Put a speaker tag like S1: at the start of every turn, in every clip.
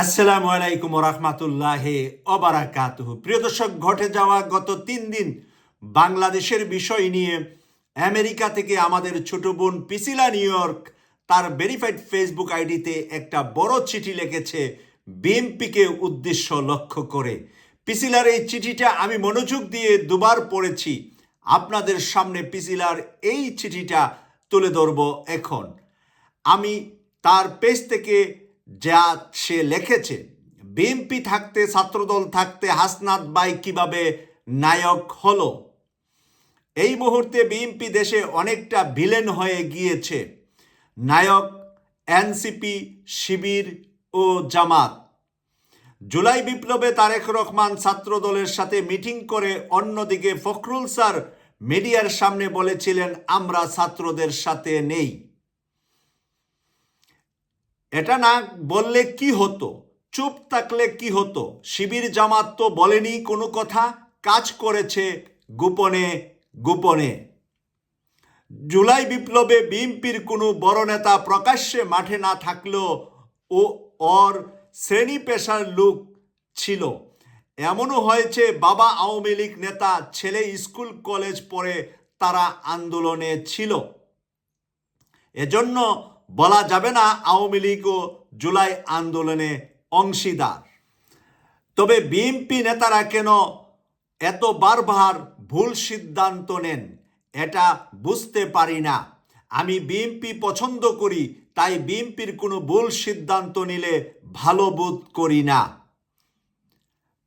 S1: আসসালামু আলাইকুম রহমাতুল্লাহ অবারাকাতুহ প্রিয় দর্শক, ঘটে যাওয়া গত তিন দিন বাংলাদেশের বিষয় নিয়ে আমেরিকা থেকে আমাদের ছোট বোন পিসিলা নিউ ইয়র্ক তার ভেরিফাইড ফেসবুক আইডিতে একটা বড় চিঠি লিখেছে বিএমপিকে উদ্দেশ্য লক্ষ্য করে। পিসিলার এই চিঠিটা আমি মনোযোগ দিয়ে দুবার পড়েছি। আপনাদের সামনে পিসিলার এই চিঠিটা তুলে ধরব এখন। আমি তার পেজ থেকে যা সে লিখেছে। বিএনপি থাকতে, ছাত্রদল থাকতে হাসনাত বাই কীভাবে নায়ক হলো? এই মুহূর্তে বিএনপি দেশে অনেকটা ভিলেন হয়ে গিয়েছে। নায়ক, এনসিপি, শিবির ও জামাত। জুলাই বিপ্লবে তারেক রহমান ছাত্রদলের সাথে মিটিং করে অন্যদিকে ফখরুল স্যার মিডিয়ার সামনে বলেছিলেন, আমরা ছাত্রদের সাথে নেই। এটা না বললে কি হতো? চুপ থাকলে কি হতো? শিবির জামাত তো বলেনি কোনো কথা। কাজ করেছে গোপনে গোপনে। জুলাই বিপ্লবে বিএনপির কোনো বড় নেতা প্রকাশ্যে মাঠে না থাকলেও ও ওর শ্রেণি পেশার লোক ছিল। এমনও হয়েছে বাবা আওয়ামী লীগ নেতা, ছেলে স্কুল, কলেজ পড়ে তারা আন্দোলনে ছিল। এজন্য বলা যাবে না আওয়ামী লীগও জুলাই আন্দোলনে অংশীদার। তবে বিএনপি নেতারা কেন এত বারবার ভুল সিদ্ধান্ত নেন, এটা বুঝতে পারি না। আমি বিএনপি পছন্দ করি, তাই বিএনপির কোনো ভুল সিদ্ধান্ত নিলে ভালো বোধ করি না।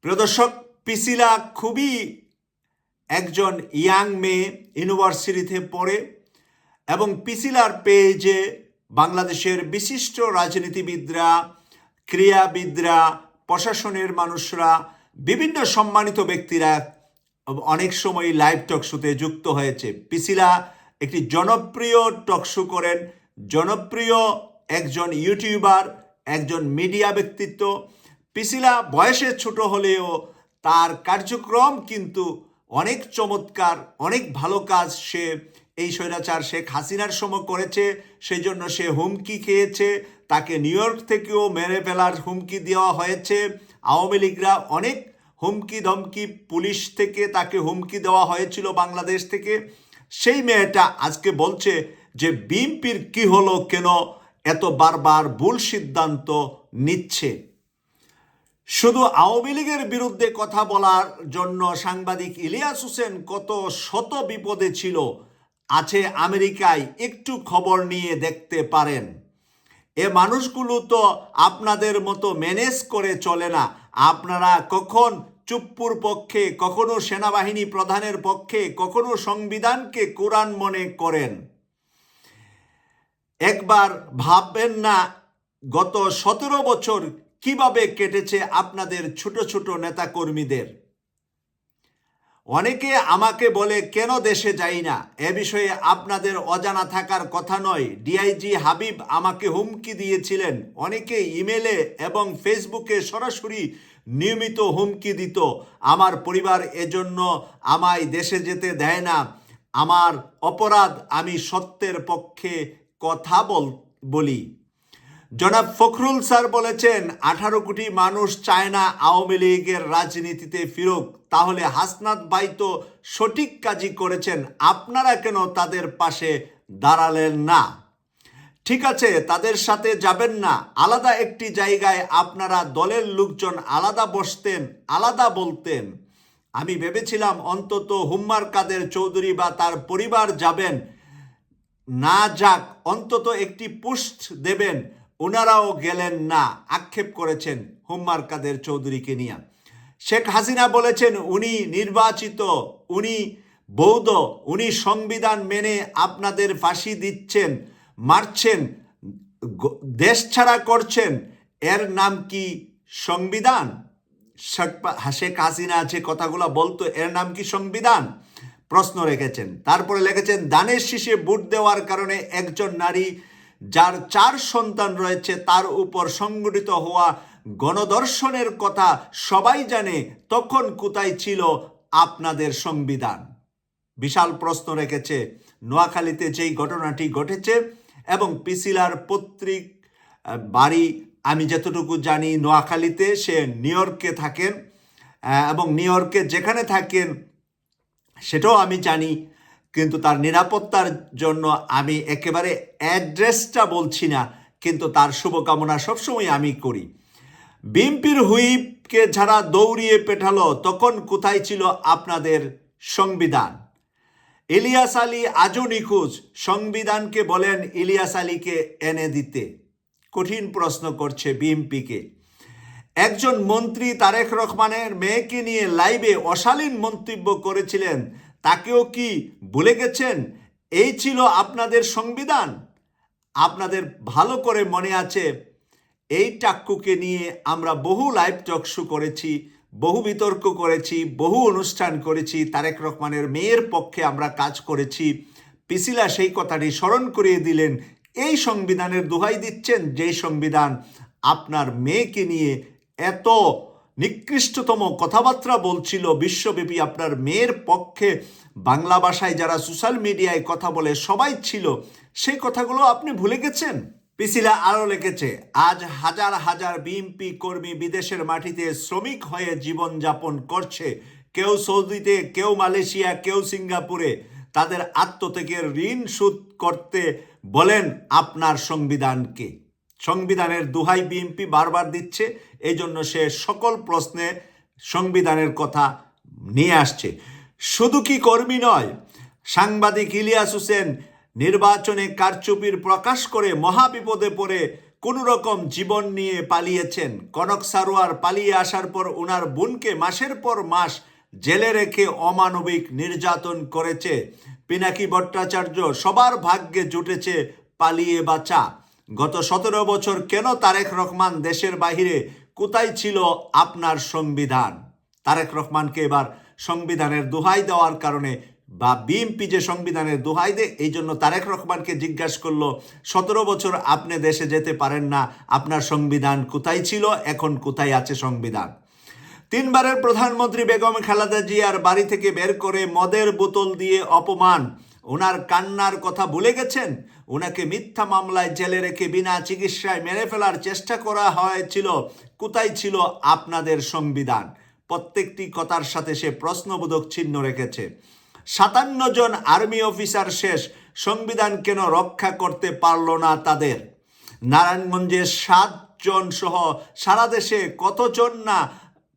S1: প্রদর্শক পিসিলা খুবই একজন ইয়াং মেয়ে ইউনিভার্সিটিতে পড়ে এবং পিসিলার পেজে বাংলাদেশের বিশিষ্ট রাজনীতিবিদরা, ক্রীড়াবিদরা, প্রশাসনের মানুষরা, বিভিন্ন সম্মানিত ব্যক্তিরা অনেক সময় লাইভ টক শোতে যুক্ত হয়েছে। পিসিলা একটি জনপ্রিয় টক শো করেন। জনপ্রিয় একজন ইউটিউবার একজন মিডিয়া ব্যক্তিত্ব। পিসিলা বয়সে ছোট হলেও তার কার্যক্রম কিন্তু অনেক চমৎকার, অনেক ভালো কাজ সে এই স্বৈরাচার শেখ হাসিনার সময় করেছে সেই জন্য সে হুমকি খেয়েছে। তাকে নিউ ইয়র্ক থেকেও মেরে ফেলার হুমকি দেওয়া হয়েছে। আওয়ামী লীগরা অনেক হুমকি ধমকি পুলিশ থেকে তাকে হুমকি দেওয়া হয়েছিল বাংলাদেশ থেকে। সেই মেয়েটা আজকে বলছে যে বিএনপির কি হলো কেন এত বারবার ভুল সিদ্ধান্ত নিচ্ছে। শুধু আওয়ামী লীগের বিরুদ্ধে কথা বলার জন্য সাংবাদিক ইলিয়াস হোসেন কত শত বিপদে ছিল আছে আমেরিকায় একটু খবর নিয়ে দেখতে পারেন। এ মানুষগুলো তো আপনাদের মতো ম্যানেজ করে চলে না। আপনারা কখন চুপ্পুর পক্ষে, কখনো সেনাবাহিনী প্রধানের পক্ষে, কখনো সংবিধানকে কোরআন মনে করেন। একবার ভাববেন না, গত সতেরো বছর কীভাবে কেটেছে আপনাদের ছোট ছোট নেতাকর্মীদের। অনেকে আমাকে বলে, কেন দেশে যাই না? এ বিষয়ে আপনাদের অজানা থাকার কথা নয়। ডিআইজি হাবিব আমাকে হুমকি দিয়েছিলেন। অনেকে ইমেলে এবং ফেসবুকে সরাসরি নিয়মিত হুমকি দিত। আমার পরিবার এজন্য আমায় দেশে যেতে দেয় না। আমার অপরাধ আমি সত্যের পক্ষে কথা বল, বলি। জনাব ফখরুল স্যার বলেছেন, আঠারো কোটি মানুষ চায় না আওয়ামী লীগের রাজনীতিতে ফিরুক। তাহলে হাসনাত ভাই তো সঠিক কাজই করেছেন, আপনারা কেন তাদের পাশে দাঁড়ালেন না? ঠিক আছে, তাদের সাথে যাবেন না। আলাদা একটি জায়গায় আপনারা দলের লোকজন আলাদা বসতেন, আলাদা বলতেন। আমি ভেবেছিলাম অন্তত হুম্মার কাদের চৌধুরী বা তার পরিবার যাবেন। না যাক, অন্তত একটি পোস্ট দেবেন। ওনারাও গেলেন না, আক্ষেপ করেছেন হুম্মার কাদের চৌধুরীকে নিয়ে। শেখ হাসিনা বলেছেন, উনি নির্বাচিত, উনি বৌদ্ধ, উনি সংবিধান মেনে আপনাদের ফাঁসি দিচ্ছেন, মারছেন দেশ ছাড়া করছেন, এর নাম কি সংবিধান? শেখ পা- শেখ হাসিনা যে কথাগুলো বলতো, এর নাম কি সংবিধান? প্রশ্ন রেখেছেন। তারপরে লিখেছেন, দানের শীষে ভোট দেওয়ার কারণে একজন নারী যার চার সন্তান রয়েছে, তার উপর সংগঠিত হওয়া গণদর্শনের কথা সবাই জানে, তখন কোথায় ছিল আপনাদের সংবিধান। বিশাল প্রশ্ন রেখেছে, নোয়াখালীতে যেই ঘটনাটি ঘটেছে এবং পিসিলার পত্রিক বাড়ি, আমি যতটুকু জানি, নোয়াখালীতে সে নিউ ইয়র্কে থাকেন এবং নিউ ইয়র্কে যেখানে থাকেন, সেটাও আমি জানি। কিন্তু তার নিরাপত্তার জন্য আমি একেবারে অ্যাড্রেসটা বলছি না, কিন্তু তার শুভকামনা সবসময় আমি করি। বিএনপির হুইপকে যারা দৌড়িয়ে পেঠালো, তখন কোথায় ছিল আপনাদের সংবিধান? ইলিয়াস আলী আজও নিখোঁজ, সংবিধানকে বলেন ইলিয়াস আলীকে এনে দিতে। কঠিন প্রশ্ন করছে বিএনপিকে একজন মন্ত্রী তারেক রহমানের মেয়েকে নিয়ে লাইভে অশালীন মন্তব্য করেছিলেন তাকেও কি ভুলে গেছেন? এই ছিল আপনাদের সংবিধান। আপনাদের ভালো করে মনে আছে? এই টাক্কুকে নিয়ে আমরা বহু লাইভ টকশো করেছি, বহু বিতর্ক করেছি, বহু অনুষ্ঠান করেছি, তারেক রহমানের মেয়ের পক্ষে আমরা কাজ করেছি। পিসিলা সেই কথাটি স্মরণ করিয়ে দিলেন, এই সংবিধানের দোহাই দিচ্ছেন যেই সংবিধান আপনার মেয়েকে নিয়ে এত নিকৃষ্টতম কথাবার্তা বলছিল বিশ্বব্যাপী আপনার মেয়ের পক্ষে বাংলা ভাষায় যারা সোশ্যাল মিডিয়ায় কথা বলে সবাই ছিল, সেই কথাগুলো আপনি ভুলে গেছেন? পিসিলা আরও লিখেছে, আজ হাজার হাজার বিএমপি কর্মী বিদেশের মাটিতে শ্রমিক হয়ে জীবনযাপন করছে। কেউ সৌদিতে, কেউ মালয়েশিয়া, কেউ সিঙ্গাপুরে। তাদের আত্মত্যাগের ঋণ শোধ করতে বলেন আপনার সংবিধানকে। সংবিধানের দুহাই বিএনপি বারবার দিচ্ছে এই জন্য সে সকল প্রশ্নে সংবিধানের কথা নিয়ে আসছে। শুধু কি কর্মী নয়, সাংবাদিক ইলিয়াস হোসেন নির্বাচনে কারচুপির প্রকাশ করে মহাবিপদে পড়ে কোনো রকম জীবন নিয়ে পালিয়েছেন। কনক সারোয়ার পালিয়ে আসার পর ওনার বোনকে মাসের পর মাস জেলে রেখে অমানবিক নির্যাতন করেছে। পিনাকি ভট্টাচার্য সবার ভাগ্যে জুটেছে পালিয়ে বাঁচা। গত সতেরো বছর কেন তারেক রহমান দেশের বাহিরে কোথায় ছিল আপনার সংবিধান? তারেক রহমানকে এবার সংবিধানের দোহাই দেওয়ার কারণে বা বিএমপি যে সংবিধানের দোহাই দেয় এই জন্য তারেক রহমানকে জিজ্ঞাসা করল, সতেরো বছর আপনি দেশে যেতে পারেন না, আপনার সংবিধান কোথায় ছিল? এখন কোথায় আছে সংবিধান? তিনবারের প্রধানমন্ত্রী বেগম খালেদা জিয়ার বাড়ি থেকে বের করে মদের বোতল দিয়ে অপমান। ওনার কান্নার কথা ভুলে গেছেন? ওনাকে মিথ্যা মামলায় জেলে রেখে বিনা চিকিৎসায় মেরে ফেলার চেষ্টা করা হয়েছিল। কোথায় ছিল আপনাদের সংবিধান? প্রত্যেকটি কথার সাথে সে প্রশ্নবোধক চিহ্ন রেখেছে। সাতান্ন জন আর্মি অফিসার শেষ, সংবিধান কেন রক্ষা করতে পারল না তাদের? নারায়ণগঞ্জে সাতজন সহ সারা দেশে কতজন না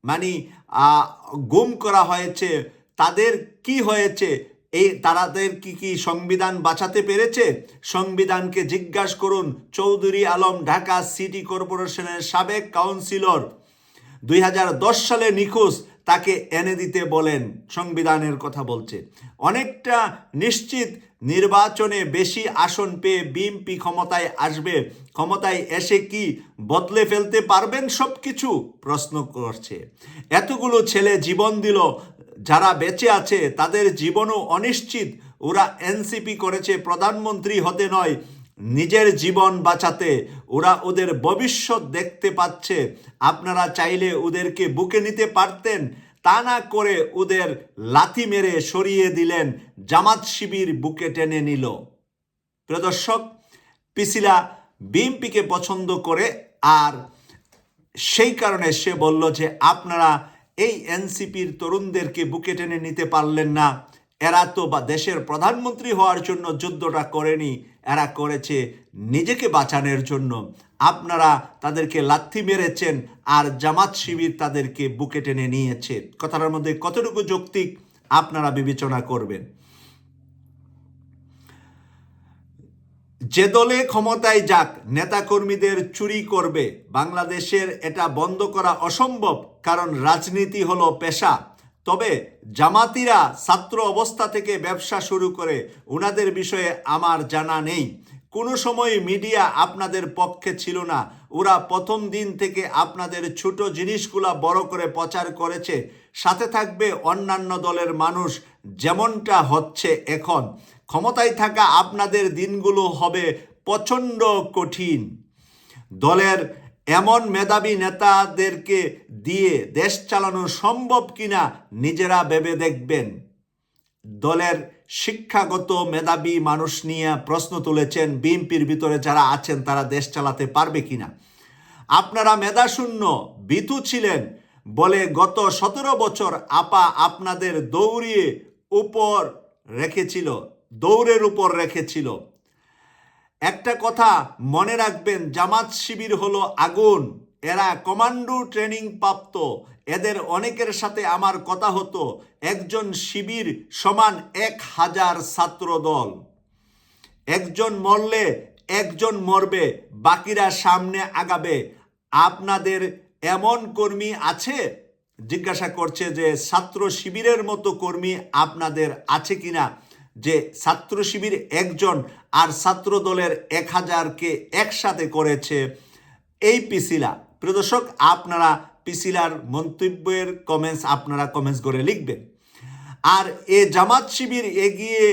S1: মানে গুম করা হয়েছে? তাদের কি হয়েছে? এই তারাদের কি কি সংবিধান বাঁচাতে পেরেছে? সংবিধানকে জিজ্ঞাসা করুন চৌধুরী আলম, ঢাকা সিটি কর্পোরেশনের সাবেক কাউন্সিলর। দুই হাজার দশ সালে নিখোঁজ, তাকে এনে দিতে বলেন, সংবিধানের কথা বলছে। অনেকটা নিশ্চিত নির্বাচনে বেশি আসন পেয়ে বিএনপি ক্ষমতায় আসবে। ক্ষমতায় এসে কি বদলে ফেলতে পারবেন সব কিছু প্রশ্ন করছে। এতগুলো ছেলে জীবন দিল যারা বেঁচে আছে, তাদের জীবনও অনিশ্চিত। ওরা এনসিপি করেছে, প্রধানমন্ত্রী হতে নয়, নিজের জীবন বাঁচাতে। ওরা ওদের ভবিষ্যৎ দেখতে পাচ্ছে। আপনারা চাইলে ওদেরকে বুকে নিতে পারতেন। তা না করে ওদের লাথি মেরে সরিয়ে দিলেন, জামাত শিবির বুকে টেনে নিল। প্রদর্শক পিসিলা বিএমপিকে পছন্দ করে, আর সেই কারণে সে বলল যে আপনারা এই এনসিপির তরুণদেরকে বুকে টেনে নিতে পারলেন না। এরা তো বা দেশের প্রধানমন্ত্রী হওয়ার জন্য যুদ্ধটা করেনি, এরা করেছে নিজেকে বাঁচানোর জন্য। আপনারা তাদেরকে লাথি মেরেছেন আর জামাত শিবির তাদেরকে বুকে টেনে নিয়েছে। কথাটার মধ্যে কতটুকু যৌক্তিক আপনারা বিবেচনা করবেন? যে দলে ক্ষমতায় যাক, নেতাকর্মীদের চুরি করবে। বাংলাদেশের এটা বন্ধ করা অসম্ভব, কারণ রাজনীতি হলো পেশা। তবে জামাতিরা ছাত্র অবস্থা থেকে ব্যবসা শুরু করে ওনাদের বিষয়ে আমার জানা নেই। কোনো সময় মিডিয়া আপনাদের পক্ষে ছিল না। ওরা প্রথম দিন থেকে আপনাদের ছোট জিনিসগুলা বড় করে প্রচার করেছে। সাথে থাকবে অন্যান্য দলের মানুষ যেমনটা হচ্ছে এখন। ক্ষমতায় থাকা আপনাদের দিনগুলো হবে প্রচণ্ড কঠিন। দলের এমন মেধাবী নেতাদেরকে দিয়ে দেশ চালানো সম্ভব কিনা নিজেরা ভেবে দেখবেন। দলের শিক্ষাগত মেধাবী মানুষ নিয়ে প্রশ্ন তুলেছেন বিএনপির ভিতরে যারা আছেন তারা দেশ চালাতে পারবে কিনা। আপনারা মেধাশূন্য বিতু ছিলেন বলে, গত সতেরো বছর আপা আপনাদের দৌড়িয়ে উপর রেখেছিল, দৌড়ের উপর রেখেছিল। একটা কথা মনে রাখবেন, জামাত শিবির হলো আগুন। এরা কমান্ডো ট্রেনিং প্রাপ্ত। এদের অনেকের সাথে আমার কথা হতো, একজন শিবির সমান এক হাজার ছাত্র দল। একজন মরলে একজন মরবে, বাকিরা সামনে আগাবে। আপনাদের এমন কর্মী আছে? জিজ্ঞাসা করছে যে, ছাত্র শিবিরের মতো কর্মী আপনাদের আছে কিনা? যে, ছাত্র শিবির একজন আর ছাত্র দলের এক হাজারকে একসাথে করেছে এই পিসিলা। প্রদর্শক আপনারা পিসিলার মন্তব্যের কমেন্টস আপনারা কমেন্টস করে লিখবেন। আর এ জামাত শিবির এগিয়ে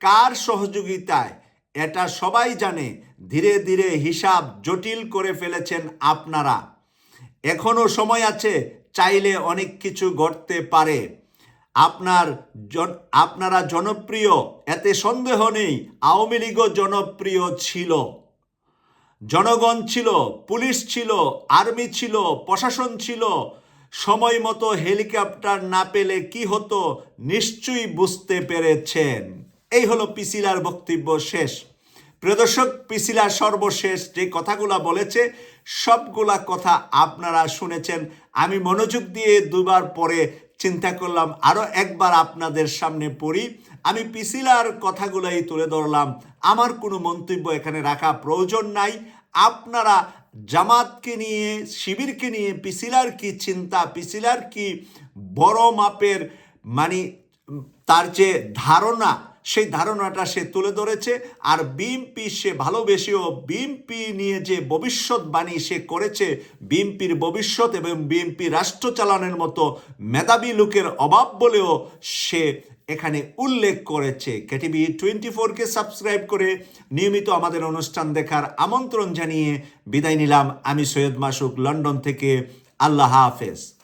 S1: কার সহযোগিতায়? এটা সবাই জানে। ধীরে ধীরে হিসাব জটিল করে ফেলেছেন আপনারা। এখনও সময় আছে, চাইলে অনেক কিছু ঘটতে পারে। আপনার আপনারা জনপ্রিয়, এতে সন্দেহ নেই, আওয়ামী লীগও জনপ্রিয় ছিল। জনগণ ছিল, পুলিশ ছিল, আর্মি ছিল, প্রশাসন ছিল। সময় মতো হেলিকপ্টার না পেলে কি হতো, নিশ্চয়ই বুঝতে পেরেছেন। এই হলো পিসিলার বক্তব্য শেষ। প্রদর্শক পিসিলা সর্বশেষ যে কথাগুলা বলেছে, সবগুলা কথা আপনারা শুনেছেন। আমি মনোযোগ দিয়ে দুবার পরে চিন্তা করলাম আরও একবার আপনাদের সামনে পড়ি। আমি পিসিলার কথাগুলাই তুলে ধরলাম। আমার কোনো মন্তব্য এখানে রাখা প্রয়োজন নাই। আপনারা জামাতকে নিয়ে, শিবিরকে নিয়ে, পিসিলার কি চিন্তা, পিসিলার কি বড় মাপের মানে তার যে ধারণা সেই ধারণাটা সে তুলে ধরেছে আর বিএমপি সে ভালোবেসেও বিএমপি নিয়ে যে ভবিষ্যৎবাণী সে করেছে, বিএমপির ভবিষ্যৎ এবং বিএমপি রাষ্ট্র চালানোর মতো মেধাবী লোকের অভাব বলেও সে এখানে উল্লেখ করেছে। কেটিভি টোয়েন্টি ফোরকে সাবস্ক্রাইব করে নিয়মিত আমাদের অনুষ্ঠান দেখার আমন্ত্রণ জানিয়ে বিদায় নিলাম। আমি সৈয়দ মাসুক, লন্ডন থেকে। আল্লাহ হাফেজ।